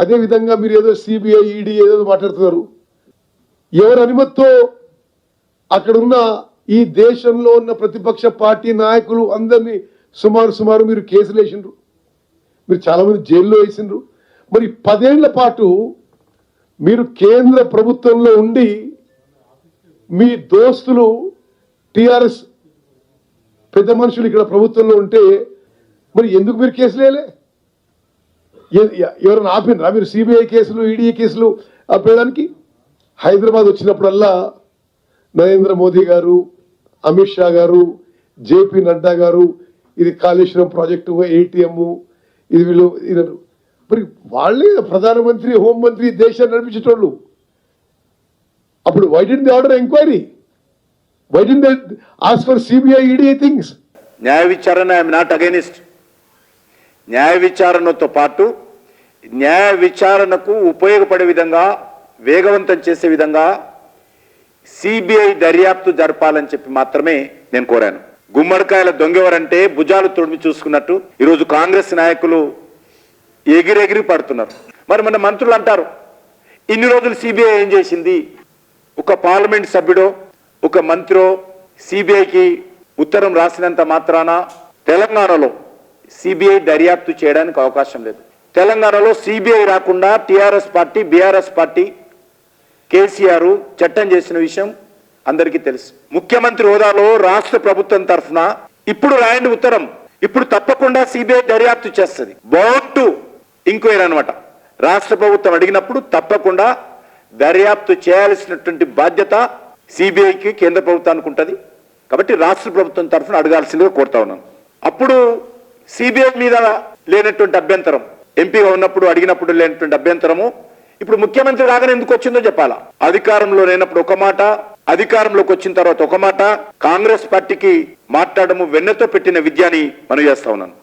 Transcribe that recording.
అదే విధంగా మీరు ఏదో సిబిఐ ఈడీ ఏదో మాట్లాడుతున్నారు. ఎవరి అనుమతితో అక్కడున్న ఈ దేశంలో ఉన్న ప్రతిపక్ష పార్టీ నాయకులు అందరినీ సుమారు సుమారు మీరు కేసులు వేసిండ్రు. మీరు చాలామంది జైల్లో వేసిండ్రు. మరి పదేళ్ళ పాటు మీరు కేంద్ర ప్రభుత్వంలో ఉండి మీ దోస్తులు టిఆర్ఎస్ పెద్ద మనుషులు ఇక్కడ ప్రభుత్వంలో ఉంటే మరి ఎందుకు మీరు కేసులు వేయలే? ఎవరైనా ఆపినరా? మీరు సిబిఐ కేసులు ఈడీ కేసులు ఆపేయడానికి? హైదరాబాద్ వచ్చినప్పుడల్లా నరేంద్ర మోదీ గారు అమిత్ షా గారు జేపీ నడ్డా గారు ఇది కాళేశ్వరం ప్రాజెక్టు ఏటీఎం ఇది వీళ్ళు మరి వాళ్ళే ప్రధానమంత్రి హోంమంత్రి దేశాన్ని నడిపించేటోళ్ళు. అప్పుడు why did order enquiry why did ask for CBI ED things న్యాయ విచారణ ఐఎమ్ నాట్ అగైనిస్ట్ న్యాయ విచారణతో పాటు న్యాయ విచారణకు ఉపయోగపడే విధంగా వేగవంతం చేసే విధంగా సిబిఐ దర్యాప్తు జరపాలని చెప్పి మాత్రమే నేను కోరాను. గుమ్మడికాయల దొంగెవరంటే భుజాలు తొడిమి చూసుకున్నట్టు ఈరోజు కాంగ్రెస్ నాయకులు ఎగిరెగిరి పడుతున్నారు. మరి మన మంత్రులు అంటారు ఇన్ని రోజులు సిబిఐ ఏం చేసింది? ఒక పార్లమెంట్ సభ్యుడో ఒక మంత్రో సిబిఐకి ఉత్తరం రాసినంత మాత్రాన తెలంగాణలో సిబిఐ దర్యాప్తు చేయడానికి అవకాశం లేదు. తెలంగాణలో సిబిఐ రాకుండా TRS party BRS party KCR చట్టం చేసిన విషయం అందరికీ తెలుసు. ముఖ్యమంత్రి హోదాలో రాష్ట్ర ప్రభుత్వం తరఫున ఇప్పుడు రాయండి ఉత్తరం. ఇప్పుడు తప్పకుండా సిబిఐ దర్యాప్తు చేస్తుంది. బౌండ్ ఇంక్వైరీ అనమాట రాష్ట్ర ప్రభుత్వం అడిగినప్పుడు తప్పకుండా దర్యాప్తు చేయాల్సినటువంటి బాధ్యత సిబిఐకి కేంద్ర ప్రభుత్వానికి ఉంటుంది. కాబట్టి రాష్ట్ర ప్రభుత్వం తరఫున అడగాల్సిందిగా కోరుతా ఉన్నాను. అప్పుడు సిబిఐ మీద లేనటువంటి అభ్యంతరం. ఎంపీగా ఉన్నప్పుడు అడిగినప్పుడు లేనటువంటి అభ్యంతరము. ఇప్పుడు ముఖ్యమంత్రి రాగానే ఎందుకు వచ్చిందో చెప్పాలా? అధికారంలో లేనప్పుడు ఒక మాట అధికారంలోకి వచ్చిన తర్వాత ఒక మాట. కాంగ్రెస్ పార్టీకి మాట్లాడము వెన్నతో పెట్టిన విద్యని మనం చేస్తా ఉన్నాను